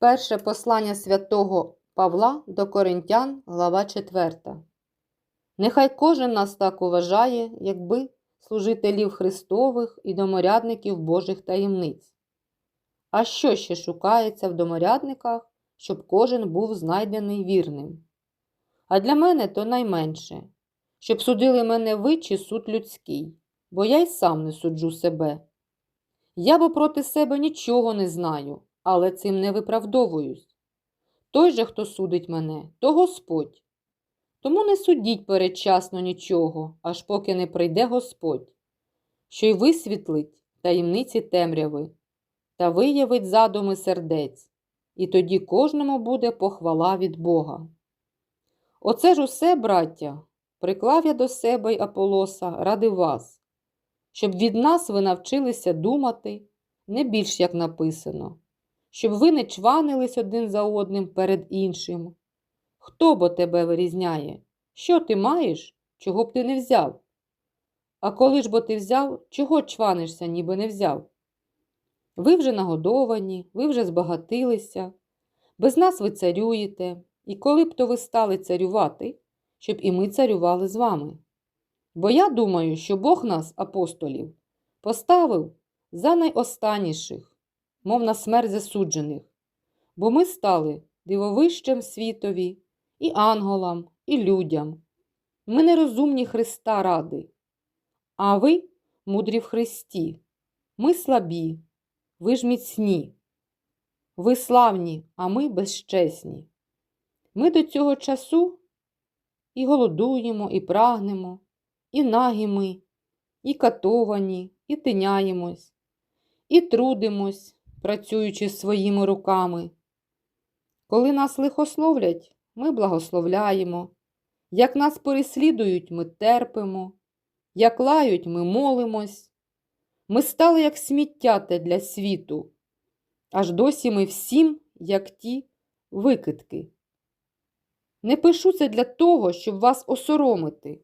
Перше послання святого Павла до Коринтян, глава 4. Нехай кожен нас так уважає, якби служителів Христових і доморядників Божих таємниць. А що ще шукається в доморядниках, щоб кожен був знайдений вірним? А для мене то найменше, щоб судили мене ви чи суд людський, бо я й сам не суджу себе. Я бо проти себе нічого не знаю, але цим не виправдовуюсь. Той же, хто судить мене, то Господь. Тому не судіть передчасно нічого, аж поки не прийде Господь, що й висвітлить таємниці темряви та виявить задуми сердець, і тоді кожному буде похвала від Бога. Оце ж усе, браття, приклав я до себе й Аполоса ради вас, щоб від нас ви навчилися думати не більш як написано, щоб ви не чванились один за одним перед іншим. Хто бо тебе вирізняє? Що ти маєш, чого б ти не взяв? А коли ж бо ти взяв, чого чванишся, ніби не взяв? Ви вже нагодовані, ви вже збагатилися, без нас ви царюєте, і коли б то ви стали царювати, щоб і ми царювали з вами. Бо я думаю, що Бог нас, апостолів, поставив за найостанніших, мов на смерть засуджених, бо ми стали дивовищем світові, і анголам, і людям. Ми нерозумні Христа ради, а ви мудрі в Христі, ми слабі, ви ж міцні, ви славні, а ми безчесні. Ми до цього часу і голодуємо, і прагнемо, і нагі ми, і катовані, і тиняємось, і трудимось, працюючи своїми руками. Коли нас лихословлять, ми благословляємо, як нас переслідують, ми терпимо, як лають, ми молимось. Ми стали як сміття те для світу, аж досі ми всім, як ті викидки. Не пишу це для того, щоб вас осоромити,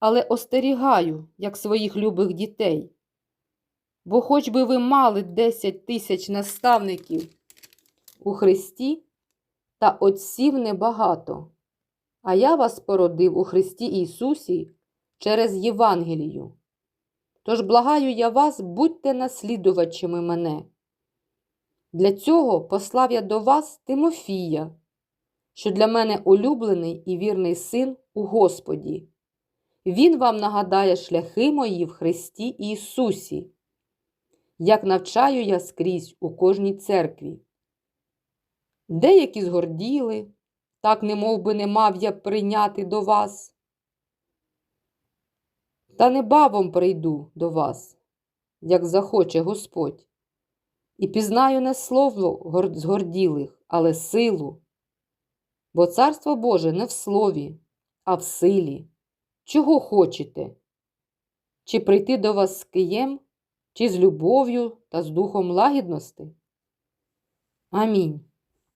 але остерігаю, як своїх любих дітей. Бо хоч би ви мали 10 тисяч наставників у Христі, та отців небагато, а я вас породив у Христі Ісусі через Євангелію. Тож благаю я вас, будьте наслідувачами мене. Для цього послав я до вас Тимофія, що для мене улюблений і вірний син у Господі. Він вам нагадає шляхи мої в Христі Ісусі, як навчаю я скрізь у кожній церкві. Деякі згорділи, так не мов би не мав я прийняти до вас. Та небавом прийду до вас, як захоче Господь, і пізнаю не слово згорділих, але силу. Бо Царство Боже не в слові, а в силі. Чого хочете? Чи прийти до вас з києм, чи з любов'ю та з духом лагідності? Амінь.